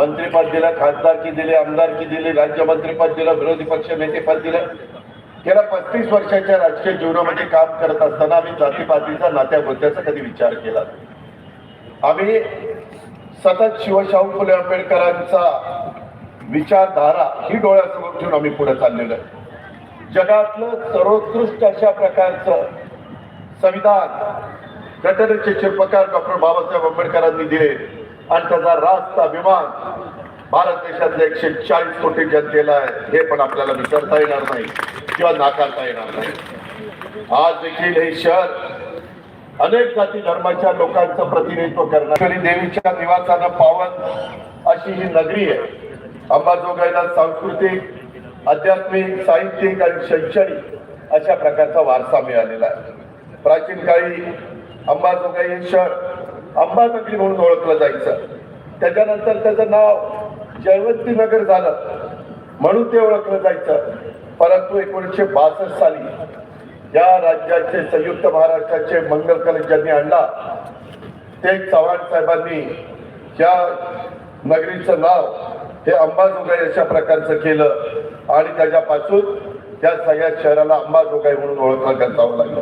मंत्रीपद दिलं खासदारकी दिली आमदारकी दिली राज्यमंत्रीपद दिलं विरोधी पक्ष नेतेपद दिलं. गेल्या पस्तीस वर्षाच्या राजकीय जीवनामध्ये काम करत असताना आम्ही जातीपातीचा नात्या गोत्याचा कधी विचार केला नाही. आम्ही सतत शिवशाहू फुले आंबेडकरांचा विचारधारा ही डोळ्यासमोर ठेवून आम्ही पुढे चाललेलो आहे. जगातलं सर्वोत्कृष्ट अशा प्रकारचं संविधान घटनेचे शिल्पकार डॉक्टर बाबासाहेब आंबेडकरांनी दिले. आणि त्याचा रास्त अभिमान भारत देशातल्या एकशे चाळीस कोटी जनतेला आहे. हे पण आपल्याला विसरता येणार नाही किंवा नाकारता येणार नाही. आज देखील हे शहर अनेक जाती धर्माच्या लोकांचं प्रतिनिधित्व करणारी. देवीच्या निवासानं पावन अशी ही नगरी आहे. अंबाजोगाईला सांस्कृतिक आध्यात्मिक साहित्यिक आणि शैक्षणिक अशा प्रकारचा वारसा मिळालेला आहे. प्राचीन काळी अंबाजोगाई हे शहर अंबानगरी म्हणून ओळखलं जायचं. त्याच्यानंतर त्याचं नाव जयवंती नगर झालं म्हणून ते ओळखलं जायचं. परंतु एकोणीसशे बासष्ट साली या राज्याचे संयुक्त महाराष्ट्राचे मंगल कलश ज्यांनी आणला ते चव्हाण साहेबांनी या नगरीचं नाव हे अंबाजोगाई अशा प्रकारचं केलं आणि त्याच्यापासून त्या सगळ्या शहराला अंबाजोगाई म्हणून ओळखलं जावं लागलं.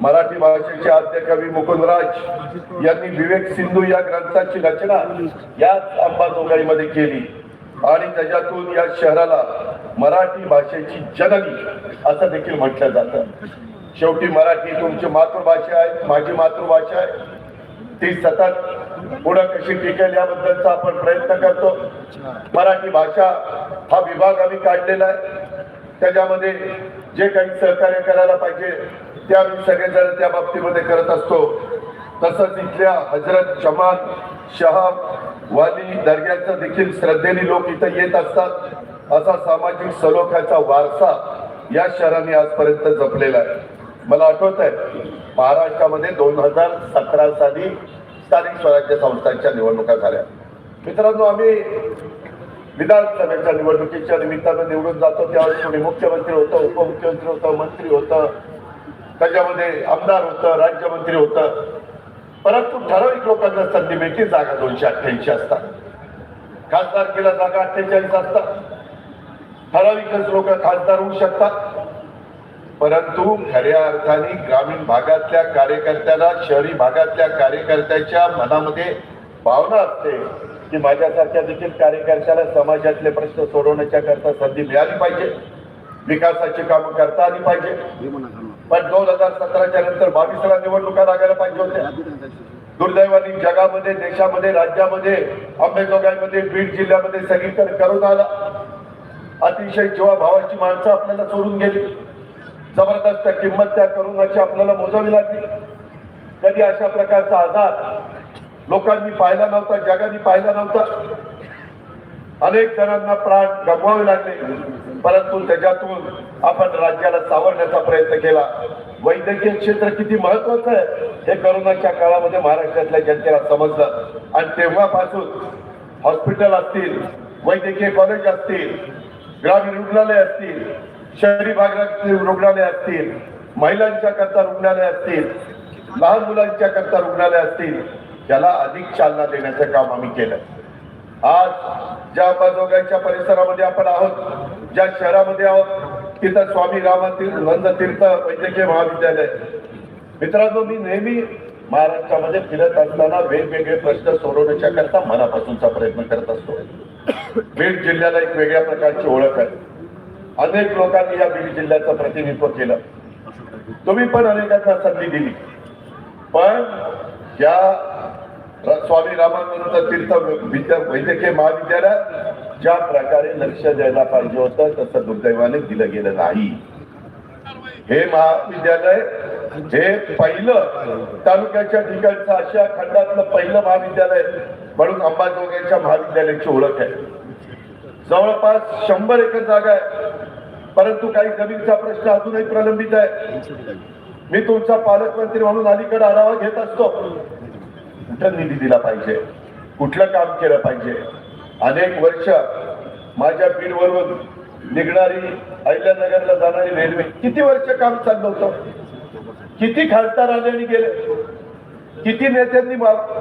मराठी भाषेचे आद्य कवी मुकुंदराज यांनी विवेक सिंधू या ग्रंथाची रचना याच अंबाजोगाईमध्ये केली. आणि त्याच्यातून या शहराला मराठी भाषेची जननी असं देखील म्हटलं जातं. शेवटी मराठी तुमची मातृभाषा आहे माझी मातृभाषा आहे. ती सतत पुढं कशी टिकेल याबद्दलचा आपण प्रयत्न करतो. मराठी भाषा हा विभाग आम्ही काढलेला आहे. त्याच्यामध्ये जे काही सहकार्य करायला पाहिजे त्या आम्ही सगळेजण त्या बाबतीमध्ये करत असतो. तसंच इथल्या हजरत जमान शहा वाली दर्ग्याचं देखील श्रद्धेने लोक इथं येत असतात. असा सामाजिक सलोख्याचा वारसा या शहराने आजपर्यंत जपलेला आहे. मला आठवत आहे महाराष्ट्रामध्ये दोन हजार सतरा साली स्थानिक स्वराज्य संस्थांच्या निवडणुका झाल्या. मित्रांनो आम्ही विधानसभेच्या निवडणुकीच्या निमित्तानं निवडून जातो. त्यावेळेस कोणी मुख्यमंत्री होतं उपमुख्यमंत्री होतं मंत्री होतं त्याच्यामध्ये आमदार होतं राज्यमंत्री होतं. परंतु ठराविक लोकांना संधी मिळते जागा दोनशे अठ्ठ्याऐंशी असतात. खासदारकीला जागा अठ्ठेचाळीस असतात. ठराविकच लोक खासदार होऊ शकतात. परंतु खऱ्या अर्थाने ग्रामीण भागातल्या कार्यकर्त्याला शहरी भागातल्या कार्यकर्त्याच्या मनामध्ये भावना असते की माझ्यासारख्या देखील कार्यकर्त्याला समाजातले प्रश्न सोडवण्याच्या करता संधी मिळाली पाहिजे. विकासाची कामं करता आली पाहिजे. पण दोन हजार सतराच्या नंतर बावीसला निवडणुका लागायला पाहिजे होत्या. दुर्दैवाने जगामध्ये देशामध्ये राज्यामध्ये अंबेजोगाईमध्ये बीड जिल्ह्यामध्ये सगळीकडे करून आला. अतिशय जेव्हा भावाची माणसं आपल्याला सोडून गेली. जबरदस्त किंमत त्या करोनाची आपल्याला मोजावी लागली. कधी अशा प्रकारचा आजार? लोकांनी पाहिला नव्हता जगाने पाहिला नव्हता. अनेक जणांना प्राण गमवावे लागले. परंतु त्याच्यातून आपण राज्याला सावरण्याचा प्रयत्न केला. वैद्यकीय क्षेत्र किती महत्वाचं आहे हे करोनाच्या काळामध्ये महाराष्ट्रातल्या जनतेला समजलं. आणि तेव्हापासून हॉस्पिटल असतील वैद्यकीय कॉलेज असतील ग्रामीण रुग्णालय असतील शहरी भागातील रुग्णालय असतील महिलांच्या करता रुग्णालय असतील लहान मुलांच्या करता रुग्णालय असतील याला अधिक चालना देण्याचं काम आम्ही केलं आज ज्या अंबाजोगाईच्या परिसरामध्ये आपण आहोत ज्या शहरामध्ये आहोत तिथं स्वामी रामातील नंद तीर्थ वैद्यकीय महाविद्यालय. मित्रांनो मी नेहमी महाराष्ट्रामध्ये फिरत असताना वेगवेगळे प्रश्न सोडवण्याच्या करता मनापासूनचा प्रयत्न करत असतो. बीड जिल्ह्याला एक वेगळ्या प्रकारची ओळख आहे. अनेक लोकांनी या बीड जिल्ह्याचं प्रतिनिधित्व केलं. तुम्ही पण अनेकांना संधी दिली. पण या स्वामी रामानंद तीर्थ विद्या वैद्यकीय महाविद्यालयात ज्या प्रकारे लक्ष द्यायला पाहिजे होतं तसं दुर्दैवाने दिलं गेलं नाही. हे महाविद्यालय हे पहिलं तालुक्याच्या ठिकाणचं आशिया खंडातलं पहिलं महाविद्यालय म्हणून अंबाजोगाईच्या महाविद्यालयाची ओळख आहे. जवळपास शंभर एकर जागा आहे. परंतु काही जमीनचा प्रश्न अजूनही प्रलंबित आहे. मी तुमचा पालकमंत्री म्हणून अलीकडे आढावा घेत असतो. कुठं निधी दिला पाहिजे. कुठलं काम केलं पाहिजे? अनेक वर्ष माझ्या बीडवरून निघणारी अहिल्यानगरला जाणारी रेल्वे किती वर्ष काम चाललं होतं? किती खासदार आले आणि गेले? किती नेत्यांनी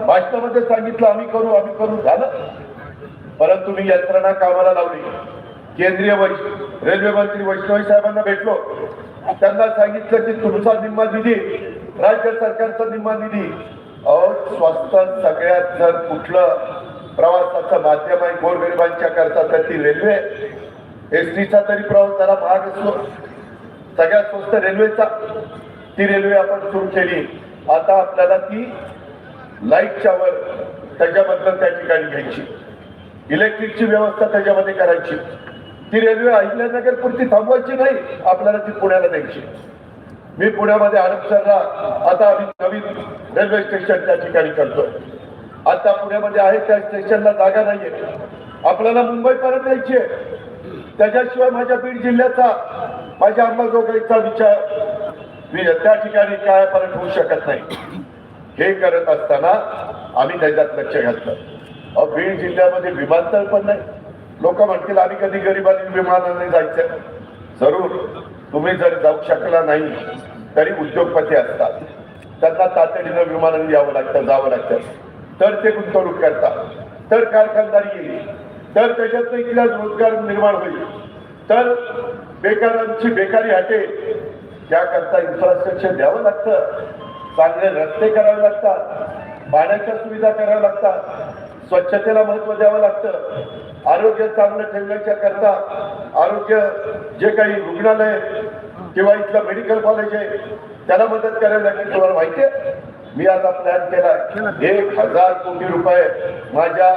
भाषणामध्ये सांगितलं आम्ही करू आम्ही करू. झालं. परंतु मी यंत्रणा कामाला लावली. केंद्रीय वैश रेल्वे मंत्री वैष्णवी साहेबांना भेटलो. त्यांना सांगितलं की तुमचा निम्मा निधी राज्य सरकारचा निम्मा निधी अहो स्वस्त सगळ्यात जर कुठलं प्रवासाचं माध्यम आहे गोरगरिबांच्या करता तर ती रेल्वे. एसटीचा तरी प्रवास त्याला महाग असतो. सगळ्यात स्वस्त रेल्वेचा. ती रेल्वे आपण सुरू केली. आता आपल्याला ती लाईटच्या वर त्याच्याबद्दल त्या ठिकाणी घ्यायची. इलेक्ट्रिकची व्यवस्था त्याच्यामध्ये करायची. ती रेल्वे अहिल्यानगर पुरती थांबवायची नाही आपल्याला ती पुण्याला द्यायची. मी पुण्यामध्ये हडपसरला आता आम्ही नवीन रेल्वे स्टेशन त्या ठिकाणी करतोय. आता पुण्यामध्ये आहे त्या स्टेशनला जागा नाहीये. आपल्याला मुंबई परत यायची आहे त्याच्याशिवाय माझ्या बीड जिल्ह्याचा माझ्या अंबाजोगाईचा विचार मी त्या ठिकाणी काय परत होऊ शकत नाही. हे करत असताना आम्ही त्याच्यात लक्ष घातलं. बीड जिल्ह्यामध्ये विमानतळ पण नाही. लोक म्हणतील आम्ही कधी गरिबांनी विमानाने जायचं? जरूर. तुम्ही जर जाऊ शकला नाही तरी उद्योगपती असतात. त्यांना तातडीनं विमानाने यावं लागतं जावं लागतं. तर ते गुंतवणूक करतात. तर कारखानदारी येईल. तर त्याच्यात इथला रोजगार निर्माण होईल. तर बेकारांची बेकारी हटेल त्याकरता इन्फ्रास्ट्रक्चर द्यावं लागतं. चांगले रस्ते करावे लागतात. पाण्याच्या सुविधा कराव्या लागतात. स्वच्छतेला महत्त्व द्यावं लागतं. आरोग्य चांगलं ठेवण्याच्या करता आरोग्य जे काही रुग्णालय किंवा इथलं मेडिकल कॉलेज आहे त्याला मदत करायला लागेल तुम्हाला माहिती आहे? मी आता प्लॅन केला एक हजार कोटी रुपये माझ्या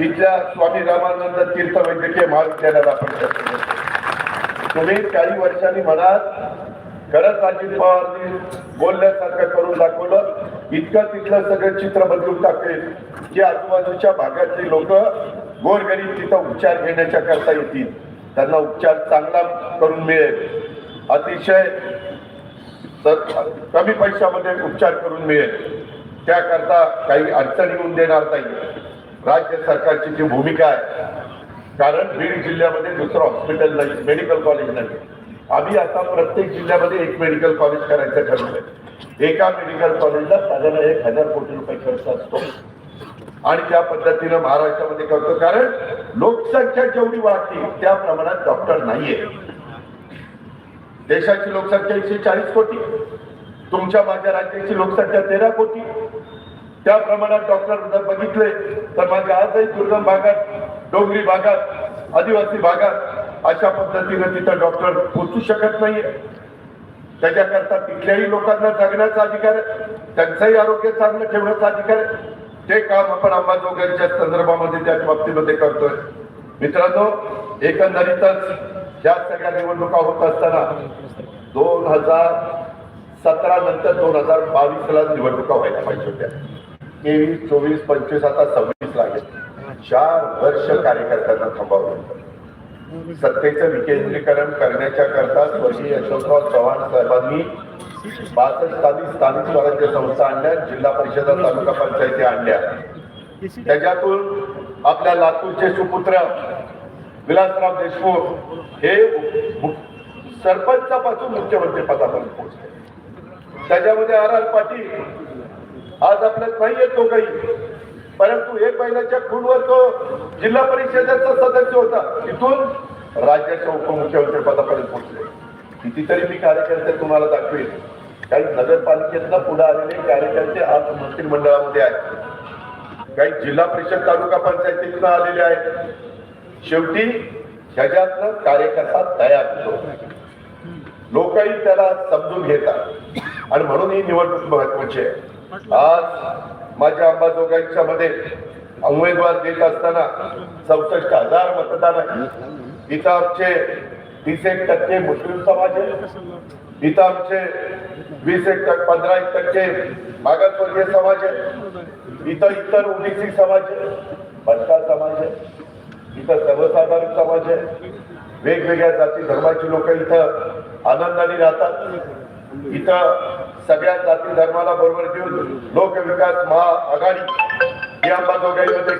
इथल्या स्वामी रामानंद तीर्थ वैद्यकीय महाविद्यालयाला आपण तुम्ही काही वर्षांनी म्हणाल खरंच अजित पवारनी बोलण्यासारखं करून दाखवलं इतकं तिथलं सगळं चित्र बदलून टाकेल की आजूबाजूच्या भागातली लोक गोरगरीब तिथं उपचार घेण्याच्या करता येतील. त्यांना उपचार चांगला करून मिळेल. अतिशय कमी पैशामध्ये उपचार करून मिळेल. त्याकरता काही अडचण येऊन देणार नाही. राज्य सरकारची जी भूमिका आहे कारण बीड जिल्ह्यामध्ये दुसरं हॉस्पिटल नाही मेडिकल कॉलेज नाही. आम्ही आता प्रत्येक जिल्ह्यामध्ये एक मेडिकल कॉलेज करायचं ठरवलंय. एका मेडिकल कॉलेजला साधारण एक हजार कोटी रुपये खर्च असतो. आणि त्या पद्धतीनं महाराष्ट्रामध्ये करतो. कारण लोकसंख्या जेवढी वाढली त्या प्रमाणात डॉक्टर नाहीये. देशाची लोकसंख्या एकशे चाळीस कोटी तुमच्या माझ्या राज्याची लोकसंख्या तेरा कोटी. त्या प्रमाणात डॉक्टर जर बघितले तर माझ्या आजही दुर्गम भागात डोंगरी भागात आदिवासी भागात अशा पद्धतीने तिथं डॉक्टर पोचू शकत नाहीये. त्याच्याकरता तिथल्याही लोकांना जगण्याचा अधिकार आहे त्यांचंही आरोग्य चांगलं ठेवण्याचा अधिकार आहे. ते काम आपण अंबाजोगाईच्या संदर्भामध्ये त्या बाबतीमध्ये करतोय. मित्रांनो एकंदरीतच ज्या सगळ्या निवडणुका होत असताना दोन हजार सतरा नंतर दोन हजार बावीस ला निवडणुका व्हायला पाहिजे होत्या. तेवीस चोवीस पंचवीस आता सव्वीस लागेल चार वर्ष कार्यकर्त्यांना थांबावं सत्तेचं विकेंद्रीकरण करण्याच्या करता स्वर्गीय यशवंतराव चव्हाण साहेबांनी बासष्ट स्थानिक स्थानिक स्वराज्य संस्था आणल्या जिल्हा परिषदा तालुका पंचायती आणल्या. त्याच्यातून आपल्या लातूरचे सुपुत्र विलासराव देशमुख हे सरपंचापासून मुख्यमंत्री पदापर्यंत पोहोचले. त्याच्यामध्ये आर आर पाटील आज आपल्यात नाही येतो काही परंतु एक महिन्याच्या खूणवर तो जिल्हा परिषदेचा सदस्य होता. तिथून राज्याच्या उपमुख्यमंत्री पदापर्यंत पोहोचले. कितीतरी मी कार्यकर्ते तुम्हाला दाखवेल काही नगरपालिकेतनं पुढे आलेले कार्यकर्ते आज मंत्रिमंडळामध्ये आहेत. काही जिल्हा परिषद तालुका पंचायतीतनं आलेले आहेत. शेवटी ह्याच्यातनं कार्यकर्ता तयार होतो. लोकही त्याला समजून घेतात. आणि म्हणून ही निवडणूक महत्वाची आहे. आज माझ्या अंबाजोगाईच्या मध्ये उमेदवार देत असताना चौसष्ट हजार मतदान आहे. इथं आमचे तीस एक टक्के मुस्लिम समाज आहे. इथं आमचे वीस एक टक्के पंधरा एक टक्के मागासवर्गीय समाज आहे. इथं इतर ओबीसी समाज आहे. भटका समाज आहे. इथं सर्वसाधारण समाज आहे. वेगवेगळ्या जाती धर्माची लोक इथं आनंदाने राहतात. इथं सगळ्या जाती धर्माला बरोबर घेऊन लोकविकास महाआघाडी ही अंबाजोगाईमध्ये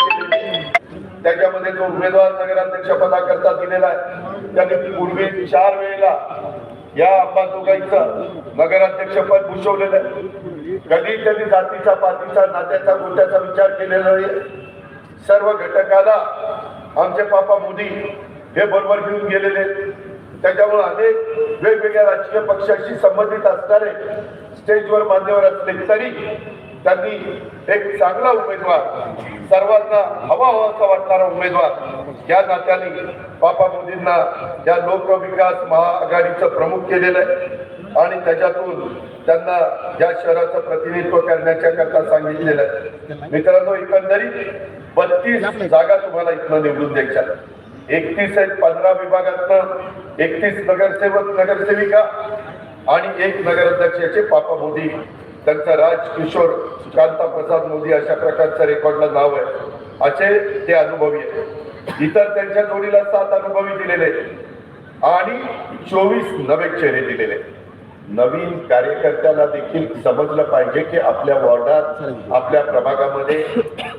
त्याच्यामध्ये जो उमेदवार नगराध्यक्ष पदाकरता दिलेला आहे त्याने पूर्वी चार वेळेला या अंबाजोगाईचं नगराध्यक्ष पद भूषवलेलं आहे. कधी कधी जातीचा पातीचा नात्याचा गोट्याचा विचार केलेला आहे सर्व घटकाला आमचे पापा मोदी हे बरोबर घेऊन गेलेले त्याच्यामुळे अनेक वेगवेगळ्या राजकीय पक्षाशी संबंधित असणारे स्टेजवर मान्यवर असले तरी त्यांनी एक चांगला उमेदवार सर्वांना हवा हवासा वाटणारा उमेदवार या नात्याने बापा मोदींना या लोकविकास महाआघाडीचं प्रमुख केलेलं आहे. आणि त्याच्यातून त्यांना या शहराचं प्रतिनिधित्व करण्याच्या करता सांगितलेलं आहे. मित्रांनो एकंदरीत बत्तीस जागा तुम्हाला इथनं निवडून द्यायच्या एकतीस आहेत पंधरा विभागातनं एकतीस नगरसेवक नगरसेविका आणि एक नगराध्यक्ष याचे पापा मोदी. त्यांचं राजकिशोर कांता प्रसाद मोदी अशा प्रकारचं रेकॉर्डला नाव आहे. असे ते अनुभवी आहेत. इतर त्यांच्या जोडीला सात अनुभवी दिलेले आहेत. आणि चोवीस नवे चेहरे दिलेले आहेत. नवीन कार्यकर्त्याला देखील समजलं पाहिजे की आपल्या वॉर्डात आपल्या प्रभागामध्ये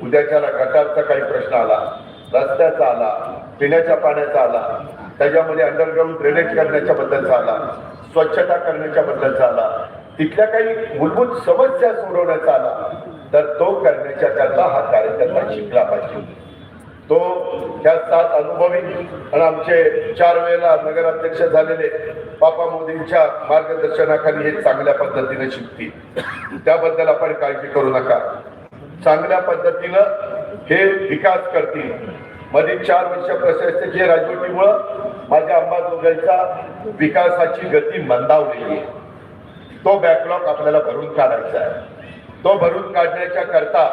उद्याच्याला गटारचा काही प्रश्न आला रस्त्याचा आला पिण्याच्या पाण्याचा आला त्याच्यामध्ये अंडरग्राऊंड ड्रेनेज करण्याच्या बद्दलचा आला स्वच्छता करण्याच्या बद्दलचा आला तिथल्या काही मूलभूत समस्या सोडवण्याचा आला तर तो करण्याच्या करता हा कार्यकर्ता शिकला पाहिजे. तो त्या सात अनुभवी आणि आमचे चार वेळेला नगराध्यक्ष झालेले बापा मोदींच्या मार्गदर्शनाखाली हे चांगल्या पद्धतीने शिकतील. त्याबद्दल आपण काळजी करू नका. चांगल्या पद्धतीनं हे विकास करतील. मध्ये चार वर्ष प्रशासकीय राजवटीमुळं माझ्या अंबाजोगाईचा विकासाची गती मंदावलेली आहे. तो बॅकलॉग आपल्याला भरून काढायचा आहे. तो भरून काढण्याच्या करता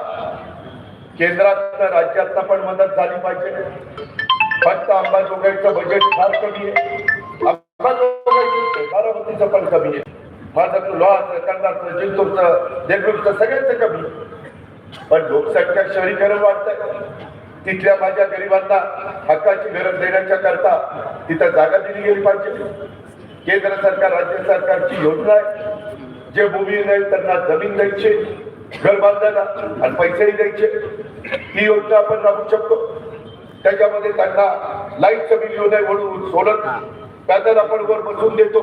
केंद्रात राज्यातनं पण मदत झाली पाहिजे. फक्त अंबाजोगाईचं बजेट फार कमी आहे. बारामतीचं पण कमी आहे. माझं लोहाचं कंदाचं जिंतूरचं देगलूरचं सगळ्यांचं कमी आहे. पण लोकसंख्या शहरीकरण वाढतंय. तिथल्या माझ्या गरिबांना हक्काची गरज देण्याच्या करता तिथं जागा दिली गेली पाहिजे. केंद्र सरकार राज्य सरकारची योजना आहे. जे भूमी नाही त्यांना जमीन द्यायची घर बांधायला आणि पैसेही द्यायचे ही योजना आपण राबवू शकतो. त्याच्यामध्ये त्यांना लाईटचं बिल येऊ नये म्हणून सोलर पॅनल आपण वर बसवून देतो.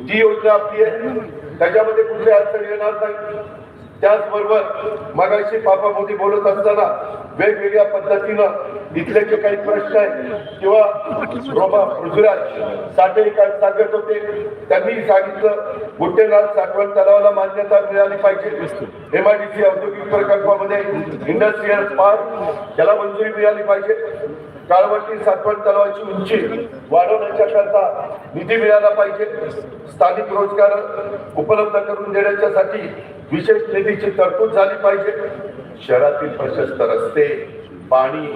ती योजना आपली आहे. त्याच्यामध्ये कुठली अडचण येणार नाही. त्याचबरोबर मगाशी पापा मोदी बोलत असताना वेगवेगळ्या पद्धतीनं इथले जे काही प्रश्न आहेत किंवा रोमा पृथ्वीराज साठे काय सांगत होते त्यांनी सांगितलं गुट्टेनाथ साठवण तलावाला मान्यता मिळाली पाहिजे. एमआयडीसी औद्योगिक प्रकल्पामध्ये इंडस्ट्रीयल पार्क त्याला मंजुरी मिळाली पाहिजे. काळवटी साठवण तलावाची उंची वाढवण्याच्या करता निधी मिळाला पाहिजे. स्थानिक रोजगार उपलब्ध करून देण्याच्यासाठी विशेष निधीची तरतूद झाली पाहिजे. शहरातील प्रशस्त रस्ते पाणी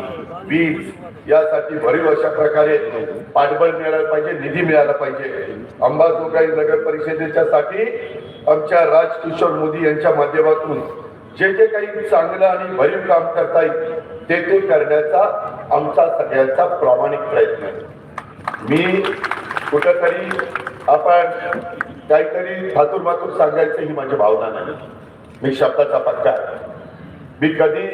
वीज यासाठी भरीव अशा प्रकारे पाठबळ मिळालं पाहिजे निधी मिळाला पाहिजे. अंबाजोगाई नगर परिषदेच्या साठी आमच्या राजकिशोर मोदी यांच्या माध्यमातून जे जे काही चांगलं आणि भरीव काम करता येईल ते ते करण्याचा आमचा सगळ्यांचा प्रामाणिक प्रयत्न आहे. मी कुठंतरी आपण काहीतरी थातूर मातूर सांगायचं ही माझी भावना नाही. मी शब्दाचा पक्का मी कधी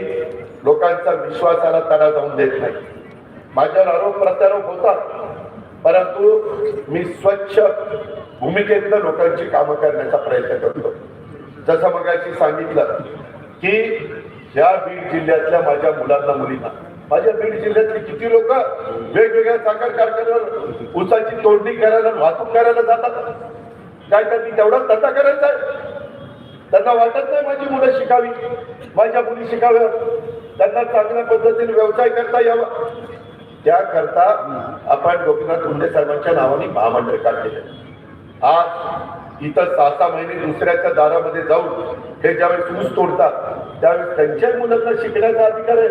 लोकांचा विश्वासाला तडा जाऊन देत नाही. माझ्यावर आरोप प्रत्यारोप होतात. परंतु मी स्वच्छ भूमिकेतनं लोकांची कामं करण्याचा प्रयत्न करतो. जसं मगाशी सांगितलं की या बीड जिल्ह्यातल्या माझ्या मुलांना मुलींना. माझ्या बीड जिल्ह्यातले किती लोक वेगवेगळ्या साखर कारखान्यावर ऊसाची तोडणी करायला वाहतूक करायला जातात. काय त्यांनी तेवढा धंदा करायचा आहे? त्यांना वाटत नाही माझी मुलं शिकावी. माझ्या मुली शिकाव्या त्यांना चांगल्या पद्धतीने व्यवसाय करता यावा. त्याकरता आपण गोपीनाथ मुंडे साहेबांच्या नावाने महामंडळ काढलेले आज इथं सहा सहा महिने दुसऱ्याच्या दारामध्ये जाऊन हे ज्यावेळेस ऊस तोडतात त्यावेळेस त्यांच्याच मुलांना शिकण्याचा अधिकार आहे.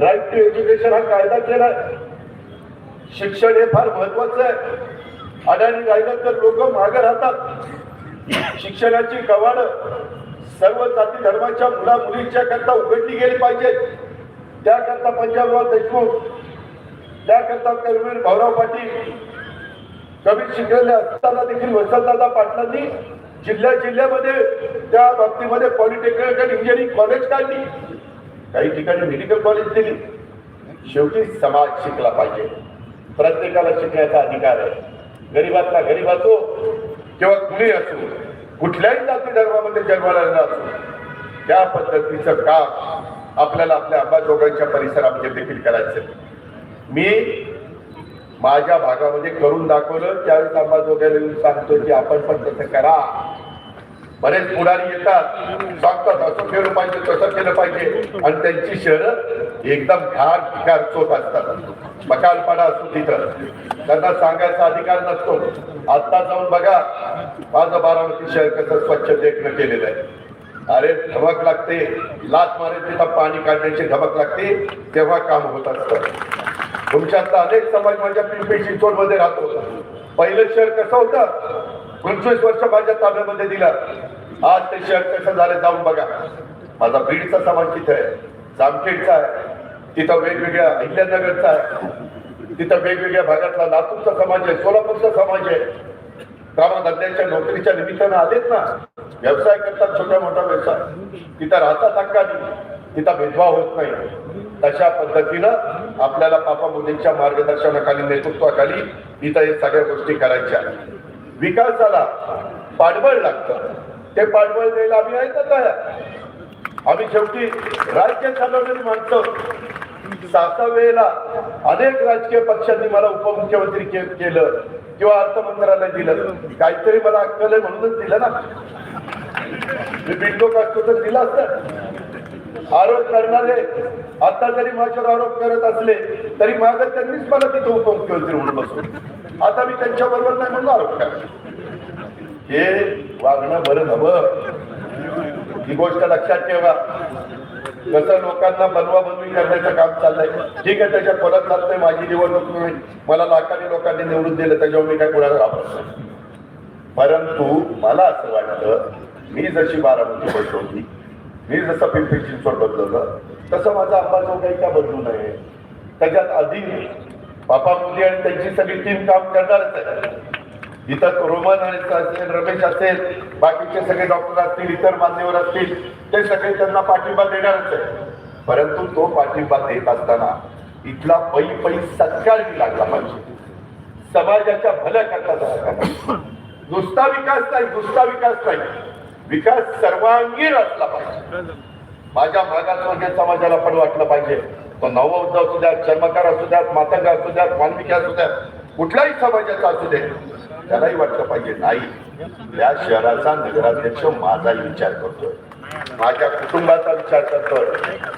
राईट टू एज्युकेशन हा कायदा केला शिक्षण हे फार महत्वाचं आहे. अडाणी राहिलं तर लोक मागे राहतात. शिक्षणाची कवाड सर्व जाती धर्माच्या मुला मुलींच्या करता उघडली गेली पाहिजे. त्याकरता पंजाबराव देशमुख त्याकरता कर्मवीर भाऊराव पाटील कमी शिकलेले असताना देखील वसंतदादा पाटलांनी जिल्ह्या जिल्ह्यामध्ये त्या बाबतीमध्ये पॉलिटेक्निक आणि इंजिनिअरिंग कॉलेज काढली. काही ठिकाणी मेडिकल कॉलेज दिली. शेवटी समाज शिकला पाहिजे. प्रत्येकाला शिकण्याचा अधिकार आहे. गरीबातला गरीब असो किंवा कुणी असो कुठल्याही जाती धर्मामध्ये जन्माला आलेला असो त्या पद्धतीचं काम आपल्याला आपल्या अंबाजोगाईच्या परिसरामध्ये देखील करायचं मी माझ्या भागामध्ये करून दाखवलं त्यावेळेस आंबाज येऊन सांगतो की आपण पण तसं करा. बरेच पुढारी येतात. सांगतात असं केलं पाहिजे तसं केलं पाहिजे. आणि त्यांची शहरं एकदम घार पिकार चोख असतात. बकालपाडा असतो तिथं त्यांना सांगायचा अधिकार नसतो. आता जाऊन बघा माझं बारामती शहर कसं स्वच्छ देखणं केलेलं आहे. अरे धमक लागते. लात मारे तिथं पाणी काढण्याची धमक लागते. तेव्हा काम होत असतं. तुमच्यातला अनेक समाज माझ्या पिंपरी चिंचवडमध्ये राहतो. पहिलं शहर कसं होतं? पंचवीस वर्ष माझ्या ताब्यामध्ये दिलं. आज ते शहर कसं झालं जाऊन बघा. माझा बीडचा समाज तिथे आहे. जामखेडचा आहे. तिथं वेगवेगळ्या अहिल्यानगरचा आहे. तिथं वेगवेगळ्या भागातला लातूरचा समाज आहे सोलापूरचा समाज आहे. कामधंद्याच्या नोकरीच्या निमित्तानं आलेत ना. व्यवसाय करतात छोटा मोठा व्यवसाय. तिथं राहतात हक्कानी. तिथं भेदभाव होत नाही. तशा पद्धतीनं आपल्याला पापा मोदींच्या मार्गदर्शनाखाली नेतृत्वाखाली इथं हे सगळ्या गोष्टी करायच्या. विकासाला पाठबळ लागतं. ते पाठबळ द्यायला आम्ही आहेत ना तयार? आम्ही शेवटी राज्य चालवणारी माणसं. सहा सहा वेळेला अनेक राजकीय पक्षांनी मला उपमुख्यमंत्री केलं किंवा अर्थ मंत्रालय दिलं. काहीतरी मला अक्कल आहे म्हणूनच दिलं ना. मी बिंडोक असतो तर दिला असतं. आरोप करणारे आता जरी माझ्यावर आरोप करत असले तरी माग त्यांनीच मला तिथं उपमुख्यमंत्री म्हणून बसवलं. आता मी त्यांच्या बरोबर नाही म्हणून आरोप करा हे वागणं बरं हवं ही गोष्ट लक्षात ठेवा. कसं लोकांना बनवा बनवी करण्याचं काम चाललंय. ठीक आहे त्याच्यात परत जात नाही माझी निवडणूक नाही. मला लाखांनी लोकांनी निवडून दिलं त्याच्यावर मी काय कोणाला राबत नाही. परंतु मला असं वाटतं मी जशी बारामती बसवली मी जसं पिंपरी चिंचवड बदलवलं तसं माझा अंबाजोगाई का बदलू नये? त्याच्यात आधी बापा मुली आणि त्यांची सगळी टीम काम करणारच आहे. इथं रोमन आणि असेल रमेश असेल बाकीचे सगळे डॉक्टर असतील इतर मान्यवर असतील ते सगळे त्यांना पाठिंबा देणारच आहे. परंतु तो पाठिंबा देत असताना इथला पै पै सत्कारही लागला पाहिजे. समाजाच्या भल्या करता नुसता विकास नाही नुसता विकास नाही. विकास सर्वांगीण असला पाहिजे. माझ्या मागासवर्गीय समाजाला पण वाटलं पाहिजे. तो नवबौद्ध असू द्यात चर्मकार असू द्यात मातंग असू द्यात वाल्मिकी असू द्यात कुठल्याही समाजाचा असू दे त्यालाही वाटलं पाहिजे नाही. या शहराचा नगराध्यक्ष माझाही विचार करतोय. माझ्या कुटुंबाचा विचार करतोय.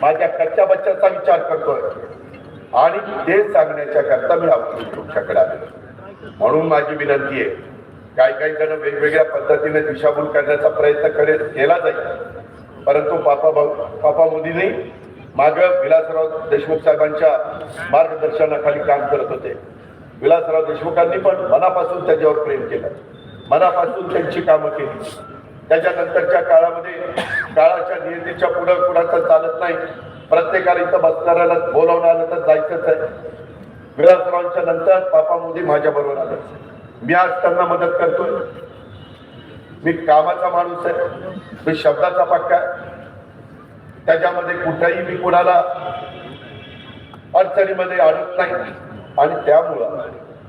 माझ्या कच्च्या बच्च्याचा विचार करतोय. आणि ते सांगण्याच्या करता मी आवडतो तुमच्याकडे आलो. म्हणून माझी विनंती आहे काही काही जण वेगवेगळ्या पद्धतीने दिशाभूल करण्याचा प्रयत्न करेल केला जाईल. परंतु पापा भाऊ पापा मोदींनी माग विलासराव देशमुख साहेबांच्या मार्गदर्शनाखाली काम करत होते. विलासराव देशमुखांनी पण मनापासून त्याच्यावर प्रेम केलं. मनापासून त्यांची कामं केली. त्याच्यानंतरच्या काळामध्ये काळाच्या नियतीच्या पुढं कुणाचं चालत नाही. प्रत्येकाला इथं बसणाऱ्याला बोलावून आलं तर जायचंच आहे. विलासरावांच्या नंतर पापा मोदी माझ्या बरोबर आले. मी आज त्यांना मदत करतोय. मी कामाचा माणूस आहे. मी शब्दाचा पक्का आहे. त्याच्यामध्ये कुठेही मी कुणाला अडचणीमध्ये अडत नाही. आणि त्यामुळं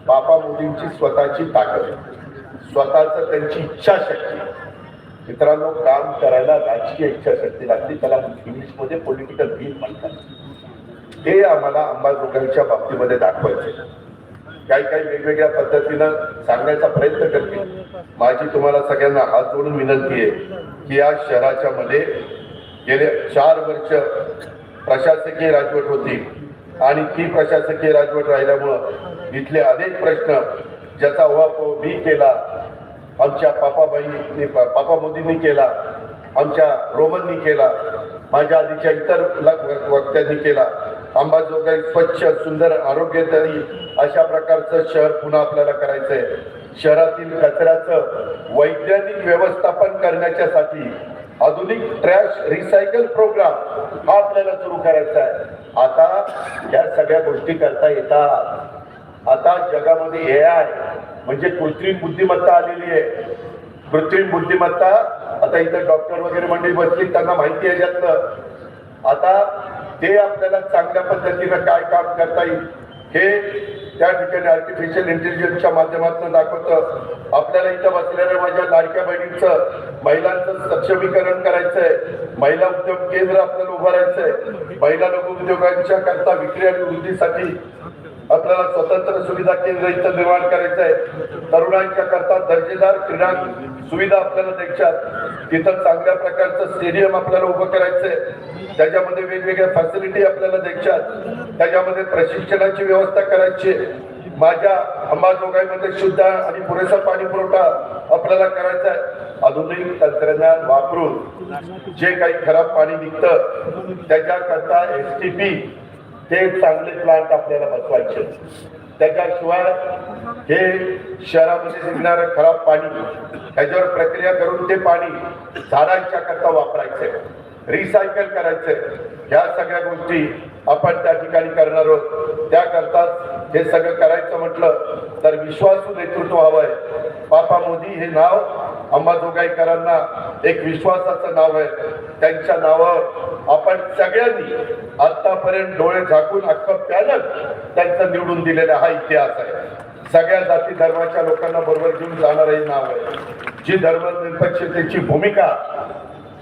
बापा मुलींची स्वतःची ताकद स्वतःच त्यांची इच्छाशक्ती. मित्रांनो काम करायला राजकीय इच्छाशक्ती लागते त्याला इंग्लिशमध्ये पॉलिटिकल बिल म्हणतात. ते आम्हाला अंबाजोगाईच्या बाबतीमध्ये दाखवायचे काही काही वेगवेगळ्या पद्धतीनं सांगण्याचा प्रयत्न करते माझी तुम्हाला सगळ्यांना हात जोडून विनंती आहे की या शहराच्या मध्ये गेले चार वर्ष प्रशासकीय राजवट होती. आणि ती प्रशासकीय राजवट राहिल्यामुळं इथले अनेक प्रश्न ज्याचा उहापोह मी केला आमच्या पापाबाईंनी पापा मोदींनी केला आमच्या रोमननी केला माझ्या आधीच्या इतर ल- वक्त्यांनी केला. अंबाजोगाई स्वच्छ सुंदर आरोग्यदायी अशा प्रकारचं शहर पुन्हा आपल्याला करायचंय. शहरातील कचऱ्याचं वैज्ञानिक व्यवस्थापन करण्याच्यासाठी आधुनिक ट्रॅश रिसायकल प्रोग्राम हा आपल्याला सुरू करायचा आहे. आता या सगळ्या गोष्टी करता येतात आता जगामध्ये ए आय म्हणजे कृत्रिम बुद्धिमत्ता आलेली आहे. कृत्रिम बुद्धिमत्ता आता इथं डॉक्टर वगैरे मंडळी बसली त्यांना माहिती आहे यातलं. आता ते आपल्याला चांगल्या पद्धतीनं काय काम करता येईल हे त्या ठिकाणी आर्टिफिशियल इंटेलिजन्सच्या माध्यमातून दाखवतं. आपल्याला इथं बसलेल्या माझ्या लाडक्या बहिणींचं महिलांचं सक्षमीकरण करायचंय. महिला उद्योग केंद्र आपल्याला उभारायचंय. महिला लघु उद्योगांच्या करता विक्री आणि वृद्धीसाठी आपल्याला स्वतंत्र सुविधा केंद्र इथं निर्माण करायचं आहे. तरुणांच्या करता दर्जेदार क्रीडा सुविधा आपल्याला द्यायच्यात तिथं चांगल्या प्रकारचं स्टेडियम आपल्याला उभं करायचंय. त्याच्यामध्ये वेगवेगळ्या फॅसिलिटी आपल्याला द्यायच्यात त्याच्यामध्ये प्रशिक्षणाची व्यवस्था करायची आहे. माझ्या अंबाजोगाईमध्ये शुद्ध आणि पुरेसा पाणी पुरवठा आपल्याला करायचा आहे. आधुनिक तंत्रज्ञान वापरून जे काही खराब पाणी निघतं त्याच्याकरता एस टी पी ते चांगले प्लांट आपल्याला बसवायचे. त्याच्याशिवाय हे शहरामध्ये निघणारं खराब पाणी त्याच्यावर प्रक्रिया करून ते पाणी झाडांच्या करता वापरायचे रिसायकल करायचंय ह्या सगळ्या गोष्टी आपण त्या ठिकाणी करणार आहोत. त्याकरताच हे सगळं करायचं म्हटलं तर विश्वासू नेतृत्व हवंय. पापा मोदी हे नाव अंबाजोगाईकरांना एक विश्वासाचं नाव आहे. त्यांच्या नावावर आपण सगळ्यांनी आतापर्यंत डोळे झाकून अख्खं पॅनल त्यांचं निवडून दिलेला हा इतिहास आहे. सगळ्या जाती धर्माच्या लोकांना बरोबर घेऊन जाणारं हे नाव आहे. जी धर्मनिरपेक्षतेची भूमिका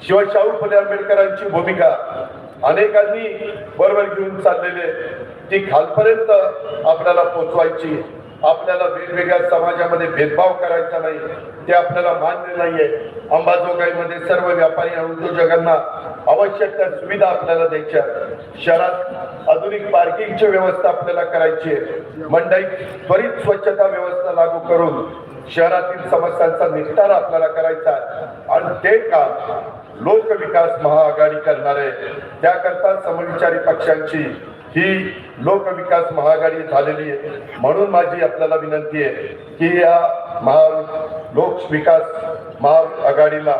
शिवशाहू फुले आंबेडकरांची भूमिका अनेकांनी बरोबर घेऊन चाललेले ती खालपर्यंत आपल्याला पोचवायची आपल्याला वेगवेगळ्या समाजामध्ये भेदभाव करायचा नाही ते आपल्याला मान्य नाहीये. अंबाजोगाईमध्ये सर्व व्यापारी आणि उद्योजकांना आवश्यक त्या सुविधा आपल्याला द्यायच्या शहरात आधुनिक पार्किंगची व्यवस्था आपल्याला करायची आहे. मंडईत त्वरित स्वच्छता व्यवस्था लागू करून शहरातील समस्यांचा निस्तार आपल्याला करायचा आहे. आणि ते काम लोकविकास महाआघाडी करणार आहे. त्याकरता समविचारी पक्षांची ही लोकविकास महाआघाडी झालेली आहे. म्हणून माझी आपल्याला विनंती आहे की या महा लोक विकास महाआघाडीला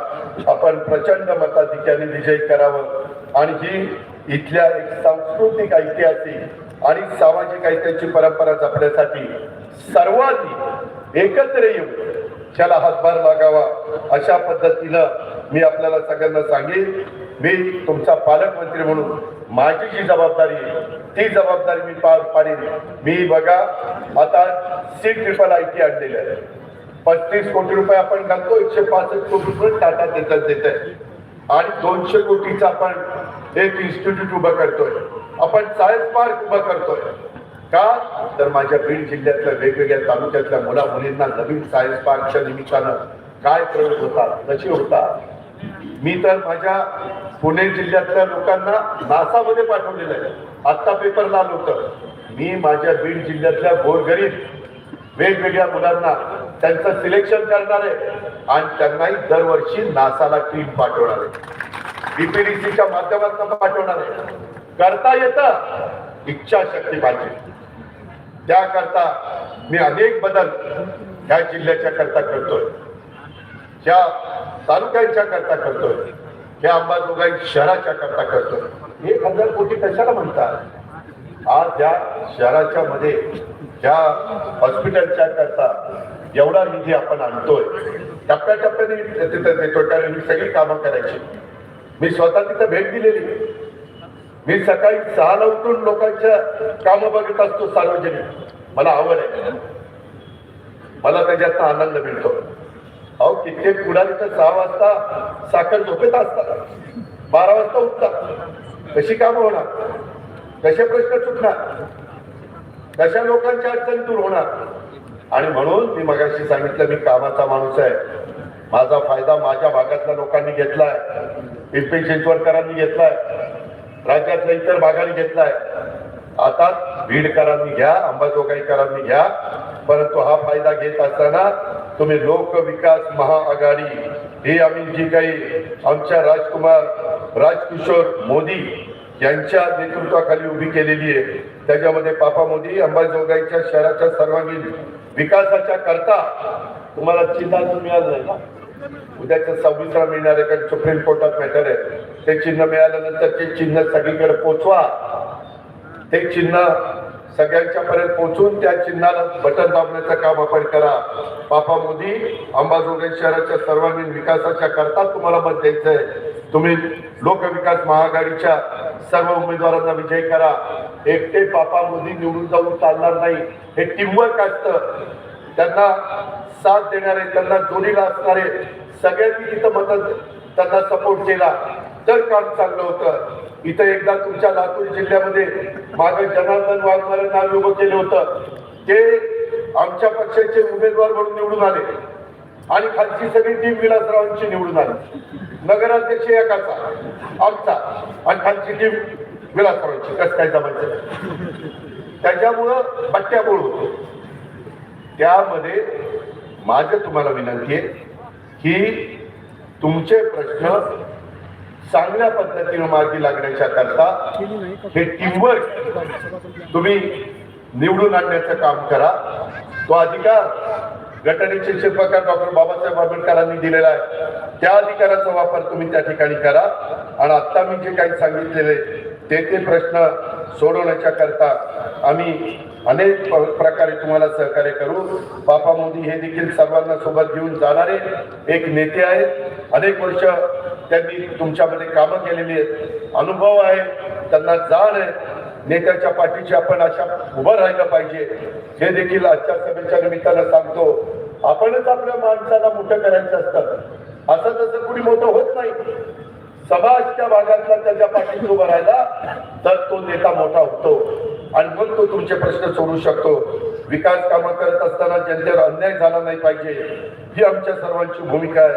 आपण प्रचंड मताधिक्याने विजयी करावं. आणि ही इथल्या एक सांस्कृतिक ऐतिहासिक आणि सामाजिक ऐतिहासिक परंपरा जपण्यासाठी सर्वांनी एकत्र येऊन त्याला हातभार लागावा अशा पद्धतीनं मी आपल्याला सगळ्यांना सांगेन. मी तुमचा पालकमंत्री म्हणून माझी जी जबाबदारी आहे ती जबाबदारी मी पार पाडेन. मी बघा आता सी ट्रिपल आय टी आणलेली आहे. पस्तीस कोटी रुपये आपण घालतो एकशे पासष्ट कोटी रुपये टाटा देतात देत आहे. आणि दोनशे कोटीचा आपण एक इन्स्टिट्यूट उभं करतोय. आपण सायन्स पार्क उभं करतोय. का? तर माझ्या बीड जिल्ह्यातल्या वेगवेगळ्या तालुक्यातल्या मुला मुलींना नवीन सायन्स पार्कच्या निमित्तानं काय प्रयोग होतात कशी होतात? मी तर माझ्या पुणे जिल्ह्यातल्या लोकांना नासामध्ये पाठवलेलं आहे. आत्ता पेपर लाल होतं. मी माझ्या बीड जिल्ह्यातल्या गोरगरीब वेगवेगळ्या मुलांना त्यांचं सिलेक्शन करणार आहे आणि त्यांनाही दरवर्षी नासाला टीम पाठवणार आहे. बीपीडीसीच्या माध्यमातून पाठवणार आहे. करता येतं इच्छाशक्ती पाहिजे त्याकरता मी अनेक बदल ह्या जिल्ह्याच्या करता करतोय. ह्या तालुक्यांच्या करता करतोय. ह्या अंबाजोगाई शहराच्या करता करतोय. एक हजार कोटी कशाला म्हणतात? आज या शहराच्या मध्ये ज्या हॉस्पिटलच्या करता एवढा निधी आपण आणतोय. टप्प्याटप्प्याने तिथं देतोय कारण ही सगळी कामं करायची. मी स्वतः तिथं भेट दिलेली. मी सकाळी सहाला उठून लोकांच्या कामं बघत असतो सार्वजनिक. मला आवड आहे. मला त्याच्यात आनंद मिळतो. अहो कित्येक पुढारी तर सहा वाजता साखर झोपेत असतात. बारा वाजता उठतात. कशी कामं होणार? कसे प्रश्न सुटणार कशा लोकांच्या अडचणी दूर होणार? आणि म्हणून मी मगाशी सांगितलं मी कामाचा माणूस आहे. माझा फायदा माझ्या भागातल्या लोकांनी घेतलाय. पिंपरी चिंचवडकरांनी घेतलाय. राज्यातल्या इतर भागाने घेतलाय. आता बीडकरांनी घ्या अंबाजोगाईकरांनी घ्या. परंतु हा फायदा घेत असताना तुम्ही लोक विकास महाआघाडी ही आम्ही जी काही आमच्या राजकुमार राजकिशोर मोदी यांच्या नेतृत्वाखाली उभी केलेली आहे त्याच्यामध्ये पापा मोदी अंबाजोगाईच्या शहराच्या सर्वांगीण विकासाच्या करता. तुम्हाला चिन्ह अजून मिळालं नाही ना? उद्याच्या सव्वीसला मिळणार आहे कारण सुप्रीम कोर्टात मॅटर आहे. ते चिन्ह मिळाल्यानंतर ते चिन्ह सगळीकडे पोचवा. ते चिन्ह सगळ्यांच्या पर्यंत पोहोचून त्या चिन्हाला बटन दाबण्याचं काम आपण करा. बापा मोदी अंबाजोगाई शहराच्या सर्वांगीण विकासाच्या करता तुम्हाला मत द्यायचंय तुम्ही लोकविकास महाआघाडीच्या सर्व उमेदवारांना विजय करा. एकटे बापा मोदी निवडून जाऊन चालणार नाही. हे टीमवर्क असतं. त्यांना साथ देणारे त्यांना जोडीला असणारे सगळ्यांनी तिथं मदत त्यांना सपोर्ट केला. तर काम चांगलं होतं. इथं एकदा तुमच्या लातूर जिल्ह्यामध्ये मागे जनार्दन वाघमारे नाव उभं केलं होतं. ते आमच्या पक्षाचे उमेदवार म्हणून निवडून आले. आणि खालची सगळी टीम विलासरावांची निवडून आली. नगराध्यक्ष एकाचा आमचा. आणि खालची टीम विलासरावांची. कस काय जमायचं? त्याच्यामुळं बट्ट्याबोळ होतो. त्यामध्ये माझं तुम्हाला विनंती आहे की तुमचे प्रश्न चांगल्या पद्धतीने मार्गी लागण्याच्या करता हे टीमवर्क तुम्ही निवडून आणण्याचं काम करा. तो अधिकार घटनेचे शिल्पकार डॉक्टर बाबासाहेब आंबेडकरांनी दिलेला आहे. त्या अधिकाराचा वापर तुम्ही त्या ठिकाणी करा. आणि आता मी जे काही सांगितलेले ते ते प्रश्न सोडवण्याच्या करता आम्ही अनेक प्रकारे तुम्हाला सहकार्य करू. बापा मोदी हे देखील सर्वांना सोबत घेऊन जाणारे एक नेते आहेत. अनेक वर्ष त्यांनी तुमच्यामध्ये कामं केलेली आहेत. अनुभव आहे त्यांना जाण आहे. नेत्याच्या पाठीशी आपण अशा उभं राहिलं पाहिजे. हे देखील आजच्या सभेच्या निमित्तानं सांगतो. आपणच आपल्या माणसाला मोठं करायचं असतं. असं तसं कुणी मोठं होत नाही. समाजच्या भागातला त्याच्या पाठीशी उभं राहिला तर तो नेता मोठा होतो. आणि मग तो तुमचे प्रश्न सोडू शकतो. विकास कामं करत असताना जनतेवर अन्याय झाला नाही पाहिजे. ही आमच्या सर्वांची भूमिका आहे.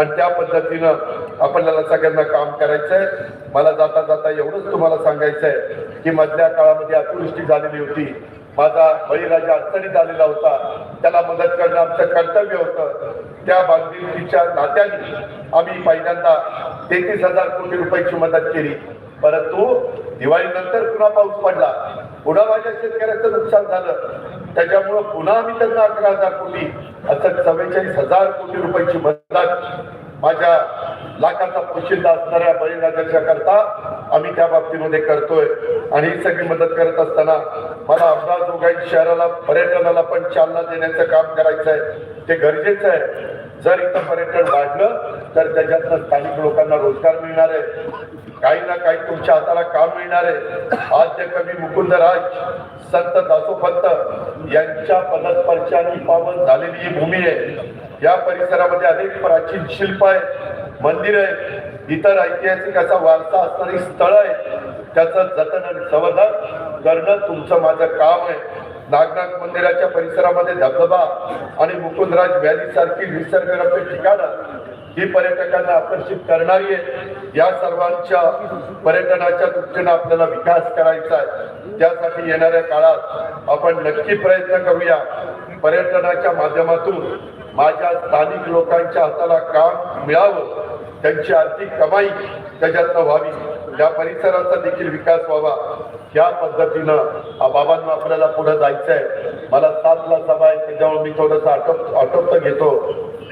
आणि त्या पद्धतीनं आपल्याला सगळ्यांना काम करायचंय. मला जाता जाता एवढंच तुम्हाला सांगायचंय की मधल्या काळामध्ये अतिवृष्टी झालेली होती. माझा बळीराजा अडचणीत आलेला होता. त्याला मदत करणं आमचं कर्तव्य होतं. त्या बांधिलकीच्या नात्याने आम्ही पहिल्यांदा तेहतीस हजार कोटी रुपयाची मदत केली. परंतु दिवाळीनंतर पुन्हा पाऊस पडला. पुन्हा माझ्या शेतकऱ्याचं नुकसान झालं. त्याच्यामुळं पुन्हा आम्ही त्यांना अकरा हजार कोटी असं चव्वेचाळीस हजार कोटी रुपयाची मदत माझ्या लाखाचा पोशिंदा असणाऱ्या बळीराजाच्या करता आम्ही त्या बाबतीमध्ये करतोय. आणि ही सगळी मदत करत असताना मला अमरावती शहराला पर्यटनाला पण चालना देण्याचं काम करायचं आहे ते गरजेचं आहे. जर इथं पर्यटन वाढलं तर त्याच्यातनं स्थानिक लोकांना रोजगार मिळणार आहे. काही ना काही तुमच्या हाताला काम मिळणार आहे. आद्य कवी मुकुंदराज संत दासोपंत यांच्या पदस्पर्शाने पावन झालेली ही भूमी आहे. या परिसरामध्ये अनेक प्राचीन शिल्प आहेत मंदिर आहेत इतर ऐतिहासिक असा वारसा असणारी स्थळ आहे त्याचं जतन आणि संवर्धन करणं तुमचं माझं काम आहे. नागनाथ मंदिराच्या परिसरामध्ये धबधबा आणि मुकुंदराज व्हॅली सारखी निसर्गरम्य ठिकाणं ही पर्यटकांना आकर्षित करणारी आहे या सर्वांच्या पर्यटनाच्या दृष्टीनं आपल्याला विकास करायचा आहे. त्यासाठी येणाऱ्या काळात आपण नक्की प्रयत्न करूया. पर्यटनाच्या माध्यमातून माझ्या स्थानिक लोकांच्या हाताला काम मिळावं त्यांची आर्थिक कमाई त्याच्यातनं व्हावी. या परिसराचा देखील विकास व्हावा. या पद्धतीनं बाबांना आपल्याला पुढे जायचं आहे मला सातला सभा आहे त्याच्यामुळे मी थोडस आटोप आटोपत घेतो.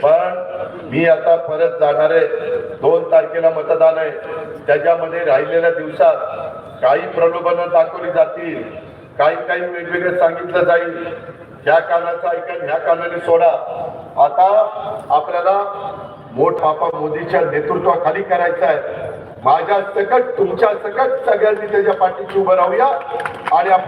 पण मी आता परत जाणार आहे. दोन तारखेला मतदान आहे. त्याच्यामध्ये राहिलेल्या दिवसात काही प्रलोभनं दाखवली जातील. काही काही वेगवेगळं सांगितलं जाईल. ह्या कानाचं ऐकन ह्या कानाने सोडा. आता आपल्याला मोठ बापा मोदीच्या नेतृत्वाखाली करायचं आहे. माझ्या सकट तुमच्या सकट सगळ्यांनी त्याच्या पाठीशी उभं राहूया आणि आपल्या